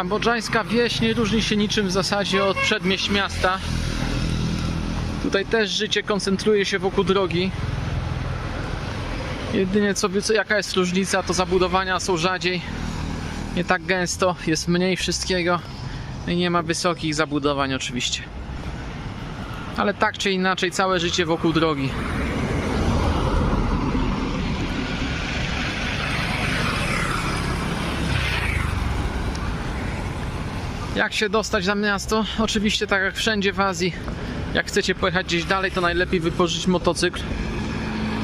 Kambodżańska wieś nie różni się niczym w zasadzie od przedmieść miasta. Tutaj też życie koncentruje się wokół drogi. Jedynie co, jaka jest różnica, to zabudowania są rzadziej. Nie tak gęsto, jest mniej wszystkiego i nie ma wysokich zabudowań oczywiście. Ale tak czy inaczej całe życie wokół drogi. Jak się dostać na miasto? Oczywiście tak jak wszędzie w Azji. Jak chcecie pojechać gdzieś dalej, to najlepiej wypożyczyć motocykl.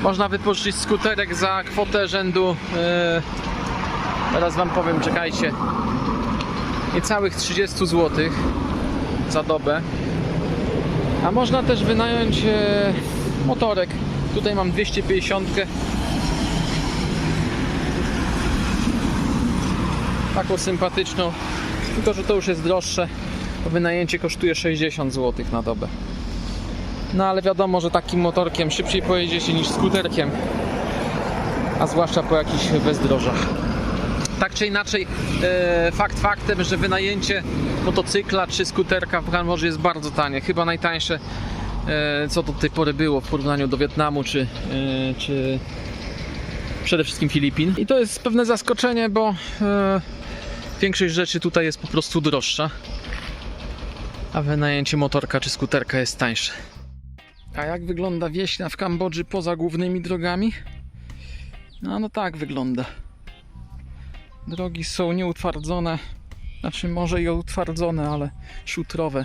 Można wypożyczyć skuterek za kwotę rzędu. e, teraz wam powiem, czekajcie. Niecałych 30 zł za dobę. A można też wynająć e, motorek. Tutaj mam 250. Taką sympatyczną. Tylko, że to już jest droższe. Wynajęcie kosztuje 60 zł na dobę. No ale wiadomo, że takim motorkiem szybciej pojedziecie niż skuterkiem. A zwłaszcza po jakichś bezdrożach. Tak czy inaczej, e, fakt faktem, że wynajęcie motocykla czy skuterka w Kambodży jest bardzo tanie. Chyba najtańsze, e, co do tej pory było w porównaniu do Wietnamu czy, e, czy przede wszystkim Filipin. I to jest pewne zaskoczenie, bo większość rzeczy tutaj jest po prostu droższa. A wynajęcie motorka czy skuterka jest tańsze. A jak wygląda wieśnia w Kambodży poza głównymi drogami? No, no tak wygląda. Drogi są nieutwardzone, znaczy może i utwardzone, ale szutrowe.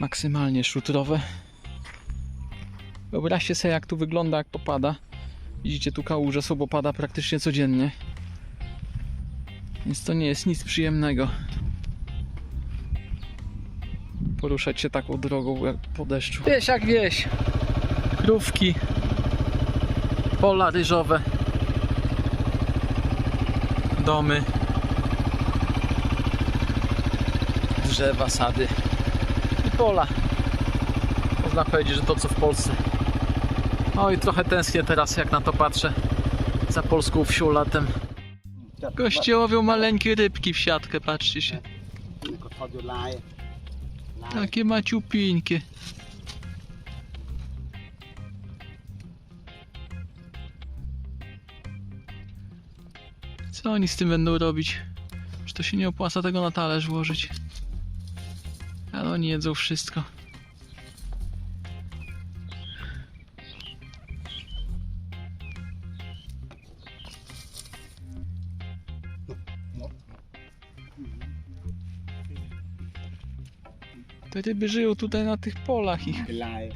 Maksymalnie szutrowe. Wyobraźcie sobie jak tu wygląda jak popada. Widzicie tu kałuże są, bo pada praktycznie codziennie. Więc to nie jest nic przyjemnego. Poruszać się taką drogą jak po deszczu. Wieś jak wieś. Krówki. Pola ryżowe. Domy. Drzewa, sady. I pola. Można powiedzieć, że to co w Polsce. Oj, trochę tęsknię teraz jak na to patrzę. Za polską wsią latem. Goście łowią maleńkie rybki w siatkę, patrzcie się. Takie maciupińkie. Co oni z tym będą robić? Czy to się nie opłaca tego na talerz włożyć? Ale oni jedzą wszystko. Ryby żyją tutaj na tych polach ich. Live.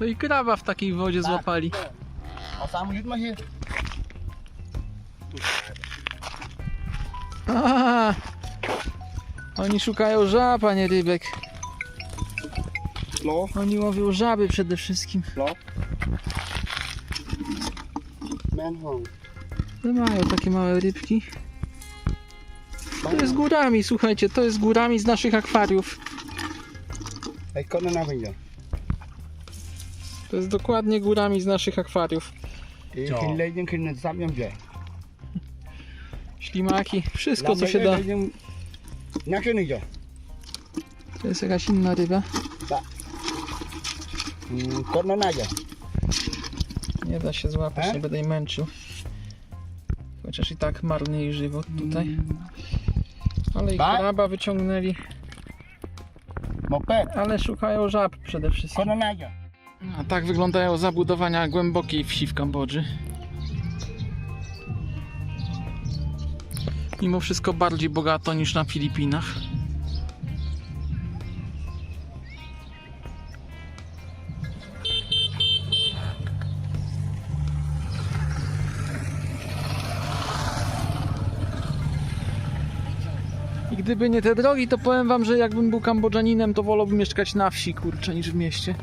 No i krawa w takiej wodzie złapali. A sam już ma się A, oni szukają żab, panie rybek. No. Oni łowią żaby przede wszystkim. No. No mają takie małe rybki. To jest górami, słuchajcie, to jest górami z naszych akwariów. To jest dokładnie górami z naszych akwariów ślimaki, wszystko co się da. Naczyny idzie. To jest jakaś inna ryba? Tak. Nie da się złapać, nie będę jej męczył. Chociaż i tak marny jej żywot tutaj. Ale i kraba wyciągnęli. Ale szukają żab przede wszystkim. A tak wyglądają zabudowania głębokiej wsi w Kambodży. Mimo wszystko bardziej bogato niż na Filipinach. I gdyby nie te drogi, to powiem wam, że jakbym był Kambodżaninem, to wolałbym mieszkać na wsi, kurczę, niż w mieście.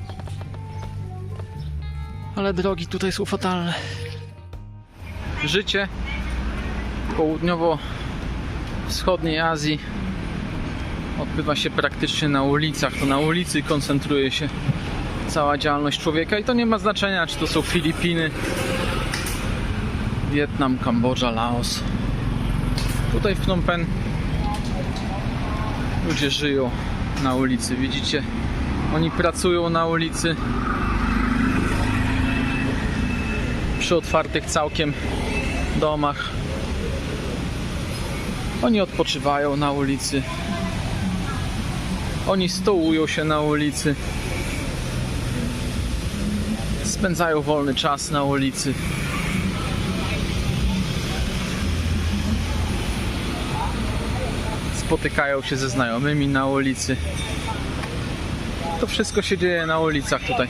Ale drogi tutaj są fatalne. Życie południowo-wschodniej Azji odbywa się praktycznie na ulicach. To na ulicy koncentruje się cała działalność człowieka i to nie ma znaczenia, czy to są Filipiny, Wietnam, Kambodża, Laos. Tutaj w Phnom Penh ludzie żyją na ulicy, widzicie? Oni pracują na ulicy przy otwartych całkiem domach. Oni odpoczywają na ulicy. Oni stołują się na ulicy. Spędzają wolny czas na ulicy. Spotykają się ze znajomymi na ulicy. To wszystko się dzieje na ulicach tutaj.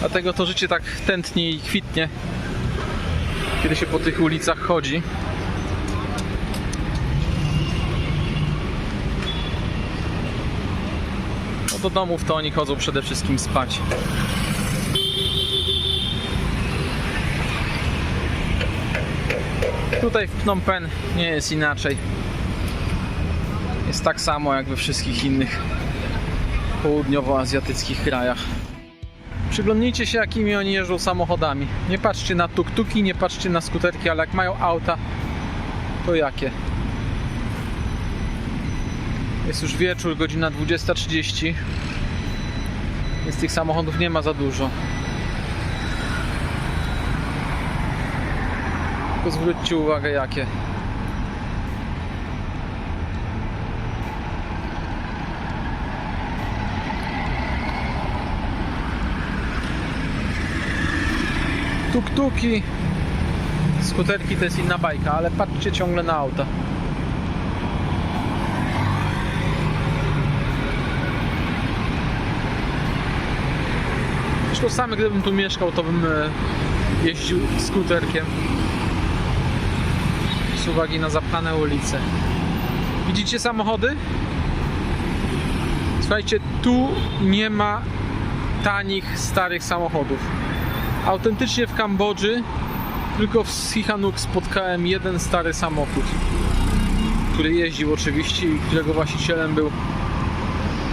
Dlatego to życie tak tętnie i kwitnie, kiedy się po tych ulicach chodzi. Do domów to oni chodzą przede wszystkim spać. Tutaj w Phnom Penh nie jest inaczej. Jest tak samo jak we wszystkich innych południowoazjatyckich krajach. Przyglądnijcie się, jakimi oni jeżdżą samochodami. Nie patrzcie na tuk-tuki, nie patrzcie na skuterki, ale jak mają auta, to jakie? Jest już wieczór, godzina 20.30. Więc tych samochodów nie ma za dużo. Tylko zwróćcie uwagę, jakie. Tuk-tuki, skuterki to jest inna bajka, ale patrzcie ciągle na auta. Zresztą sam gdybym tu mieszkał, to bym e, jeździł skuterkiem z uwagi na zapchane ulice. Widzicie samochody? Słuchajcie, tu nie ma tanich, starych samochodów. Autentycznie w Kambodży tylko w Sihanouk spotkałem jeden stary samochód, który jeździł oczywiście i którego właścicielem był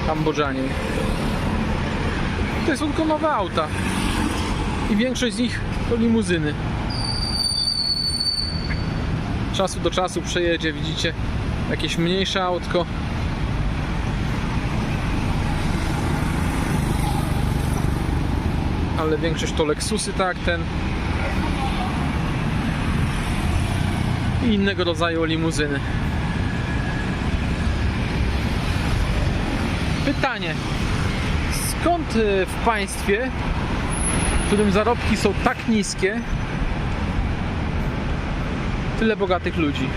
Kambodżanin. To są tylko nowe auta i większość z nich to limuzyny. Czasu do czasu przejedzie, widzicie, jakieś mniejsze autko. ale większość to Lexusy, tak ten. I innego rodzaju limuzyny. Pytanie. Skąd y, w państwie, w którym zarobki są tak niskie, tyle bogatych ludzi?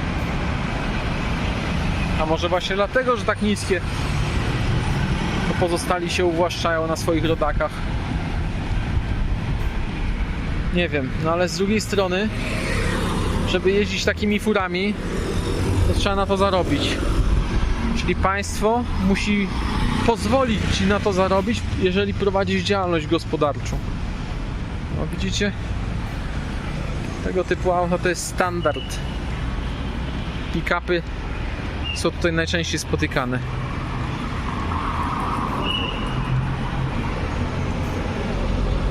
A może właśnie dlatego, że tak niskie, to pozostali się uwłaszczają na swoich rodakach? Nie wiem, no ale z drugiej strony, żeby jeździć takimi furami, to trzeba na to zarobić. Czyli państwo musi pozwolić ci na to zarobić, jeżeli prowadzisz działalność gospodarczą. No widzicie? Tego typu auto to jest standard. Pick-upy są tutaj najczęściej spotykane.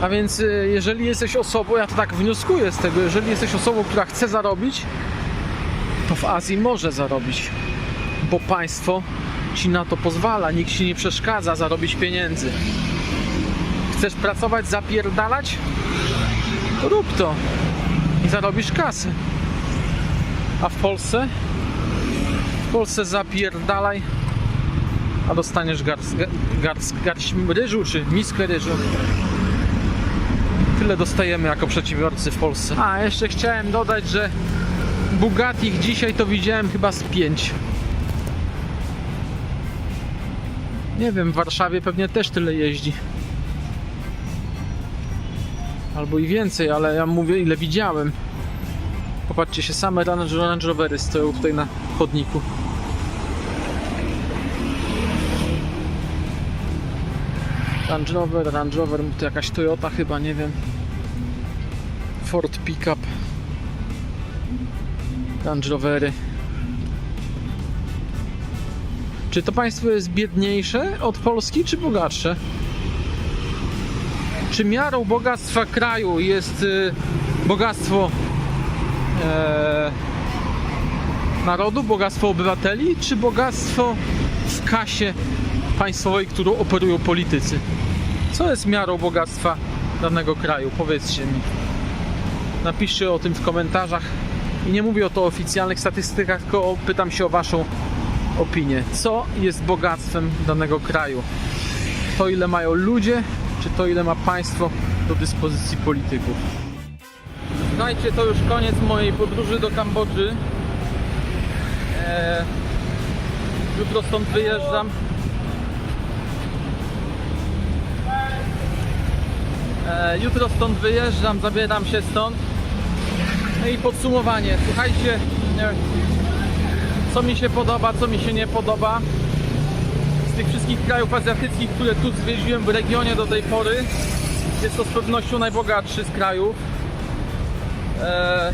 A więc y, jeżeli jesteś osobą, ja to tak wnioskuję z tego, jeżeli jesteś osobą, która chce zarobić, to w Azji może zarobić, bo państwo ci na to pozwala, nikt ci nie przeszkadza zarobić pieniędzy. Chcesz pracować, zapierdalać? Rób to i zarobisz kasę. A w Polsce? W Polsce zapierdalaj, a dostaniesz garść, garść, garść ryżu czy miskę ryżu tyle dostajemy jako przedsiębiorcy w Polsce. A, jeszcze chciałem dodać, że Bugatich dzisiaj to widziałem chyba z 5. Nie wiem, w Warszawie pewnie też tyle jeździ. Albo i więcej, ale ja mówię ile widziałem. Popatrzcie się, same Range Rovery stoją tutaj na chodniku. Range Rover, Range Rover, to jakaś Toyota chyba, nie wiem. Ford Pickup, Range Rovery. Czy to państwo jest biedniejsze od Polski, czy bogatsze? Czy miarą bogactwa kraju jest y, bogactwo e, narodu, bogactwo obywateli, czy bogactwo w kasie państwowej, którą operują politycy? Co jest miarą bogactwa danego kraju? Powiedzcie mi. Napiszcie o tym w komentarzach. I nie mówię o to oficjalnych statystykach, tylko pytam się o Waszą opinię. Co jest bogactwem danego kraju? To, ile mają ludzie, czy to, ile ma państwo do dyspozycji polityków? Słuchajcie, to już koniec mojej podróży do Kambodży. Eee, jutro stąd wyjeżdżam. E, jutro stąd wyjeżdżam, zabieram się stąd. No i podsumowanie. Słuchajcie, e, co mi się podoba, co mi się nie podoba. Z tych wszystkich krajów azjatyckich, które tu zwiedziłem w regionie do tej pory, jest to z pewnością najbogatszy z krajów. E,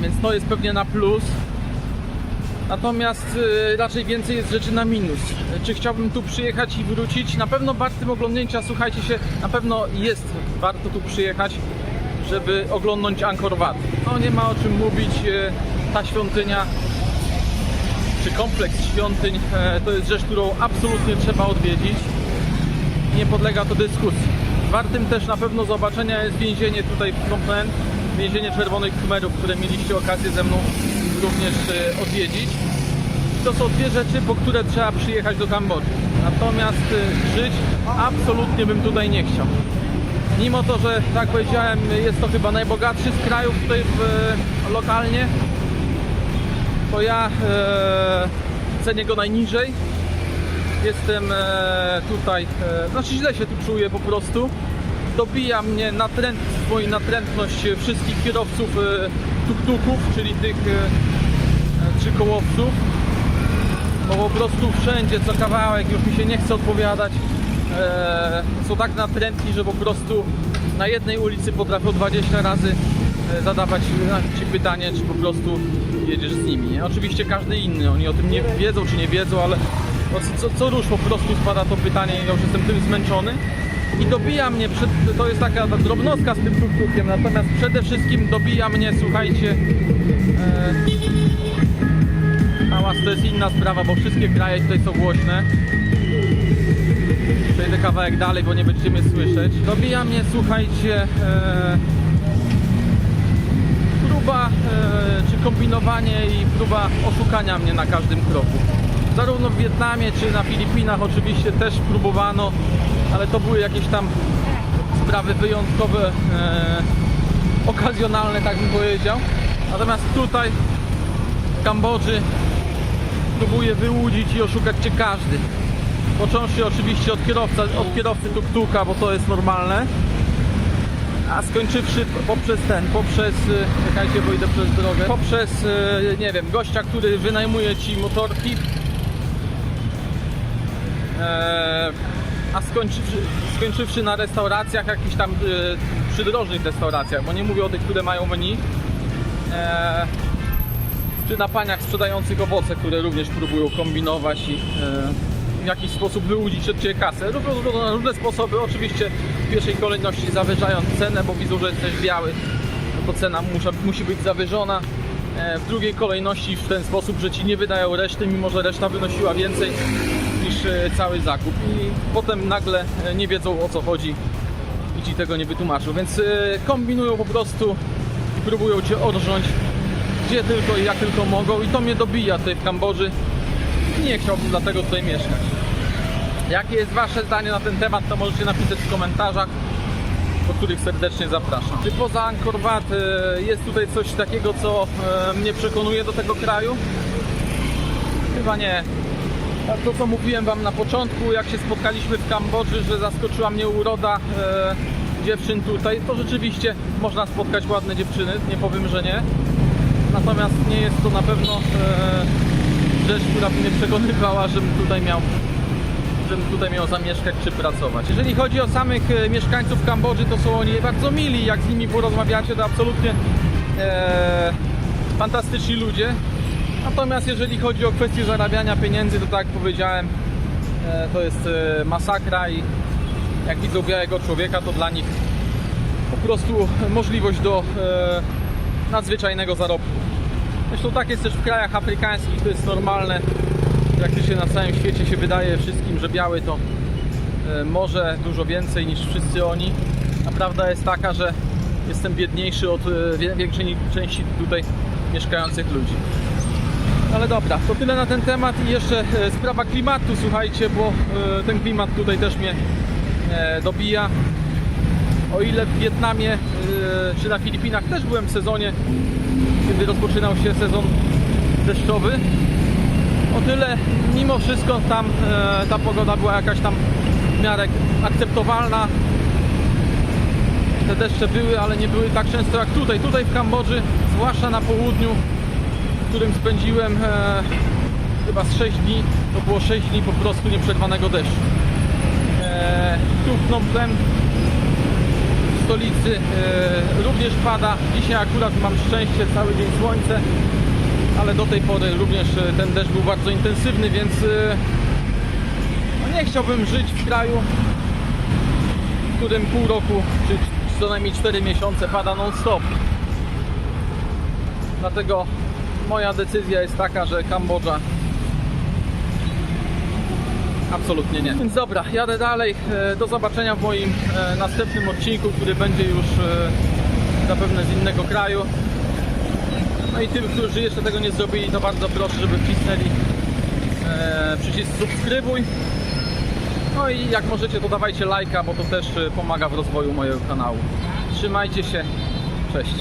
więc to jest pewnie na plus. Natomiast y, raczej więcej jest rzeczy na minus. Czy chciałbym tu przyjechać i wrócić? Na pewno wartym oglądnięcia, słuchajcie się, na pewno jest warto tu przyjechać, żeby oglądnąć Angkor Wat. No nie ma o czym mówić, y, ta świątynia czy kompleks świątyń e, to jest rzecz, którą absolutnie trzeba odwiedzić. Nie podlega to dyskusji. Wartym też na pewno zobaczenia jest więzienie tutaj w Phnom więzienie Czerwonych Khmerów, które mieliście okazję ze mną również e, odwiedzić. To są dwie rzeczy, po które trzeba przyjechać do Kambodży. Natomiast e, żyć absolutnie bym tutaj nie chciał. Mimo to, że tak powiedziałem, jest to chyba najbogatszy z krajów tutaj w, lokalnie, to ja e, cenię go najniżej. Jestem e, tutaj, e, znaczy źle się tu czuję po prostu. Dobija mnie natrętstwo i natrętność wszystkich kierowców tuk-tuków, czyli tych trzykołowców. Bo po prostu wszędzie, co kawałek, już mi się nie chce odpowiadać. Są tak natrętni, że po prostu na jednej ulicy potrafią 20 razy zadawać Ci pytanie, czy po prostu jedziesz z nimi. Nie? Oczywiście każdy inny, oni o tym nie wiedzą, czy nie wiedzą, ale co, co rusz po prostu spada to pytanie ja już jestem tym zmęczony. I dobija mnie, przed, to jest taka drobnostka z tym tuk-tukiem, natomiast przede wszystkim dobija mnie, słuchajcie, e, hałas to jest inna sprawa, bo wszystkie kraje tutaj są głośne. Przejdę kawałek dalej, bo nie będziecie mnie słyszeć. Dobija mnie, słuchajcie, e, próba e, czy kombinowanie i próba oszukania mnie na każdym kroku. Zarówno w Wietnamie czy na Filipinach oczywiście też próbowano, ale to były jakieś tam sprawy wyjątkowe, e, okazjonalne, tak bym powiedział. Natomiast tutaj w Kambodży próbuje wyłudzić i oszukać cię każdy. Począwszy oczywiście od, kierowca, od kierowcy tuk-tuka, bo to jest normalne. A skończywszy poprzez ten, poprzez, y, czekajcie, bo idę przez drogę, poprzez, y, nie wiem, gościa, który wynajmuje ci motorki. Eee, a skończywszy, skończywszy na restauracjach, jakichś tam y, przydrożnych restauracjach, bo nie mówię o tych, które mają menu. Eee, czy na paniach sprzedających owoce, które również próbują kombinować i e, w jakiś sposób wyłudzić od Ciebie kasę. Na różne sposoby. Oczywiście w pierwszej kolejności zawyżając cenę, bo widzą, że jesteś biały, no to cena musi, musi być zawyżona. E, w drugiej kolejności w ten sposób, że Ci nie wydają reszty, mimo że reszta wynosiła więcej niż e, cały zakup. I potem nagle e, nie wiedzą o co chodzi i Ci tego nie wytłumaczą. Więc kombinują po prostu i próbują Cię orżnąć gdzie tylko i jak tylko mogą i to mnie dobija tutaj w Kambodży nie chciałbym dlatego tutaj mieszkać. Jakie jest Wasze zdanie na ten temat, to możecie napisać w komentarzach, do których serdecznie zapraszam. Czy poza Angkor Wat e, jest tutaj coś takiego, co e, mnie przekonuje do tego kraju? Chyba nie. To co mówiłem Wam na początku, jak się spotkaliśmy w Kambodży, że zaskoczyła mnie uroda e, dziewczyn tutaj, to rzeczywiście można spotkać ładne dziewczyny, nie powiem, że nie. Natomiast nie jest to na pewno rzecz, która mnie przekonywała, żebym tutaj miał żebym tutaj miał zamieszkać czy pracować. Jeżeli chodzi o samych e, mieszkańców Kambodży, to są oni bardzo mili. Jak z nimi porozmawiacie, to absolutnie e, fantastyczni ludzie. Natomiast jeżeli chodzi o kwestię zarabiania pieniędzy, to tak jak powiedziałem, e, to jest e, masakra i jak widzą białego człowieka, to dla nich po prostu możliwość do e, nadzwyczajnego zarobku. Zresztą tak jest też w krajach afrykańskich, to jest normalne. Praktycznie na całym świecie się wydaje wszystkim, że biały to e, może dużo więcej niż wszyscy oni. A prawda jest taka, że jestem biedniejszy od e, większej części tutaj mieszkających ludzi. Ale dobra, to tyle na ten temat i jeszcze e, sprawa klimatu, słuchajcie, bo ten klimat tutaj też mnie dobija. O ile w Wietnamie czy na Filipinach też byłem w sezonie, kiedy rozpoczynał się sezon deszczowy, o tyle mimo wszystko tam e, ta pogoda była jakaś tam w miarę akceptowalna. Te deszcze były, ale nie były tak często jak tutaj. Tutaj w Kambodży, zwłaszcza na południu, w którym spędziłem e, chyba z 6 dni, to było 6 dni po prostu nieprzerwanego deszczu. E, tu w Phnom w stolicy e, również pada. Dzisiaj akurat mam szczęście, cały dzień słońce, ale do tej pory również e, ten deszcz był bardzo intensywny, więc e, no nie chciałbym żyć w kraju, w którym pół roku czy co najmniej 4 miesiące pada non-stop. Dlatego moja decyzja jest taka, że Kambodża absolutnie nie. Więc dobra, jadę dalej. E, Do zobaczenia w moim następnym odcinku, który będzie już zapewne z innego kraju. No i tym, którzy jeszcze tego nie zrobili, to bardzo proszę, żeby wcisnęli e, przycisk subskrybuj. No i jak możecie, to dawajcie lajka, bo to też e, pomaga w rozwoju mojego kanału. Trzymajcie się. Cześć.